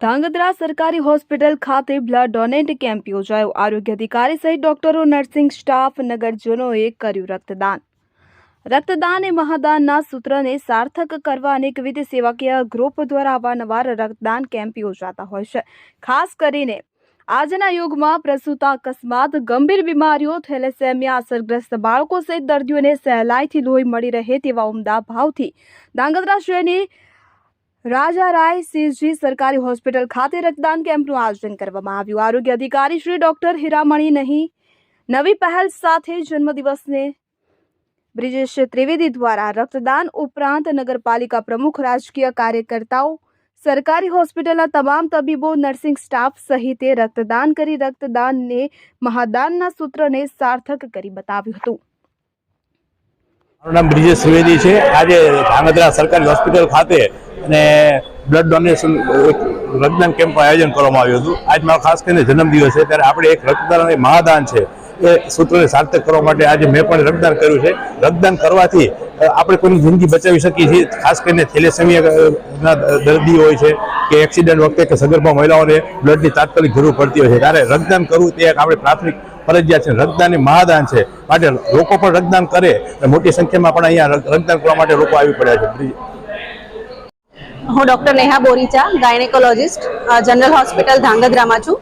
ધાંગધ્રા સરકારી હોસ્પિટલ ખાતે blood donate camp યોજાયો. આરોગ્ય અધિકારી સહિત ડોક્ટરો, નર્સિંગ સ્ટાફ, નગરજનોએ કર્યું રક્તદાન. રક્તદાન એ મહાદાનના સૂત્રને સાર્થક કરવા અનેકવિધ સેવાકીય ગ્રુપ દ્વારા અવારનવાર રક્તદાન કેમ્પ યોજાતા હોય છે. ખાસ કરીને આજના યુગમાં પ્રસૂતા અકસ્માત, ગંભીર બીમારીઓ, થેલેસેમિયા, અસરગ્રસ્ત બાળકો સહિત દર્દીઓને સહેલાઈથી લોહી મળી રહે તેવા ઉમદા ભાવથી ધાંગધ્રા શહેરની રાજારાય સિંહજી સરકારી હોસ્પિટલ ખાતે રક્તદાન કેમ્પનું આયોજન કરવામાં આવ્યું. આરોગ્ય અધિકારી શ્રી ડોક્ટર હીરામણી નહીં નવી પહેલ સાથે જન્મદિવસને બ્રિજેશ ત્રિવેદી દ્વારા રક્તદાન ઉપરાંત નગરપાલિકા પ્રમુખ, રાજકીય કાર્યકર્તાઓ, સરકારી હોસ્પિટલના તમામ તબીબો, નર્સિંગ સ્ટાફ સહિતે રક્તદાન કરી રક્તદાનને મહાદાનના સૂત્રને સાર્થક કરી બતાવ્યું હતું. મારું નામ બ્રિજેશ ત્રિવેદી છે. આજે ધાંગધ્રા સરકારી હોસ્પિટલ ખાતે અને બ્લડ ડોનેશન રક્તદાન કેમ્પનું આયોજન કરવામાં આવ્યું હતું. આજ મારો ખાસ કરીને જન્મદિવસ છે. ત્યારે આપણે એક રક્તદાન અને મહાદાન છે. એ સૂત્રને સાર્થક કરવા માટે આજે મેં પણ રક્તદાન કર્યું છે. રક્તદાન કરવાથી આપણે કોઈની જિંદગી બચાવી શકીએ છીએ. ખાસ કરીને થેલેસેમિયાના દર્દી હોય છે કે એક્સિડન્ટ વખતે કે સગર્ભા મહિલાઓને બ્લડની તાત્કાલિક જરૂર પડતી હોય છે. ત્યારે રક્તદાન કરવું તે એક આપણે પ્રાથમિક ફરજિયાત છે. રક્તદાન એ મહાદાન છે. માટે લોકો પણ રક્તદાન કરે. મોટી સંખ્યામાં પણ અહીંયા રક્ત- રક્તદાન કરવા માટે લોકો આવી પડ્યા છે. હું doctor Neha Boricha, gynaecologist general hospital ધાંગધ્રામાં છું.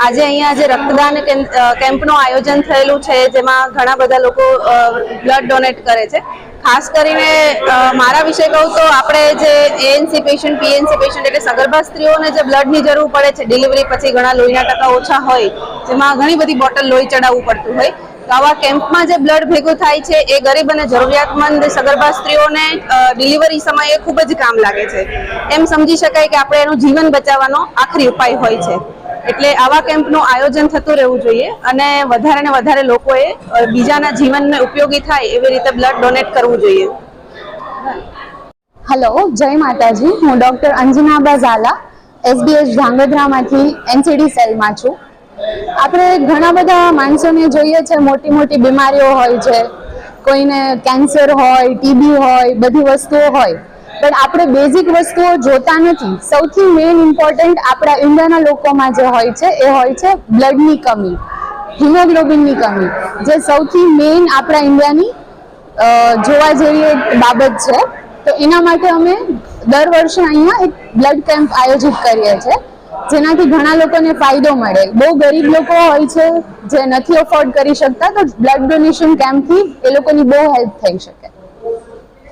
આજે અહીંયા જે રક્તદાન કેમ- કેમ્પનું આયોજન થયેલું છે, જેમાં ઘણા બધા લોકો બ્લડ ડોનેટ કરે છે. ખાસ કરીને મારા વિશે કહું તો આપણે જે એએનસી પેશન્ટ પીએનસી પેશન્ટ એટલે સગર્ભા સ્ત્રીઓને જે બ્લડની જરૂર પડે છે, ડિલિવરી પછી ઘણા લોહીના ટકા ઓછા હોય, જેમાં ઘણી બધી બોટલ લોહી ચડાવવું પડતું હોય. આવા કેમ્પમાં જે બ્લડ ભેગું થાય છે એ ગરીબ અને જરૂરિયાતમંદ સગર્ભા સ્ત્રીઓને ડિલિવરી સમયે ખૂબ જ કામ લાગે છે. એમ સમજી શકાય કે આપણે એનું જીવન બચાવવાનો આખરી ઉપાય હોય છે. એટલે આવા કેમ્પનું આયોજન થતું રહેવું જોઈએ અને વધારે ને વધારે લોકોએ બીજાના જીવનને ઉપયોગી થાય એવી રીતે બ્લડ ડોનેટ કરવું જોઈએ. હલો, જય માતાજી. હું ડૉક્ટર અંજનાબા ઝાલા, એસબીએસ ધ્રાંગધ્રામાંથી એનસીડી સેલમાં છું. આપણે ઘણા બધા માણસોને જોઈએ છે, મોટી મોટી બીમારીઓ હોય છે. કોઈને કેન્સર હોય ટીબી હોય, બધી વસ્તુઓ હોય. પણ આપણે બેઝિક વસ્તુઓ જોતા નથી. સૌથી મેઇન ઇમ્પોર્ટન્ટ આપણા ઇન્ડિયાના લોકોમાં જે હોય છે, એ હોય છે બ્લડની કમી હિમોગ્લોબિનની કમી. જે સૌથી મેઇન આપણા ઇન્ડિયાની જોવા જેવી એક બાબત છે. તો એના માટે અમે દર વર્ષે અહીંયા એક બ્લડ કેમ્પ આયોજિત કરીએ છીએ. જેનાથી ઘણા લોકોને ફાયદો મળે. બહુ ગરીબ લોકો હોય છે, જે નથી અફોર્ડ કરી શકતા, તો બ્લડ ડોનેશન કેમ્પથી એ લોકોની બહુ હેલ્પ થઈ શકે.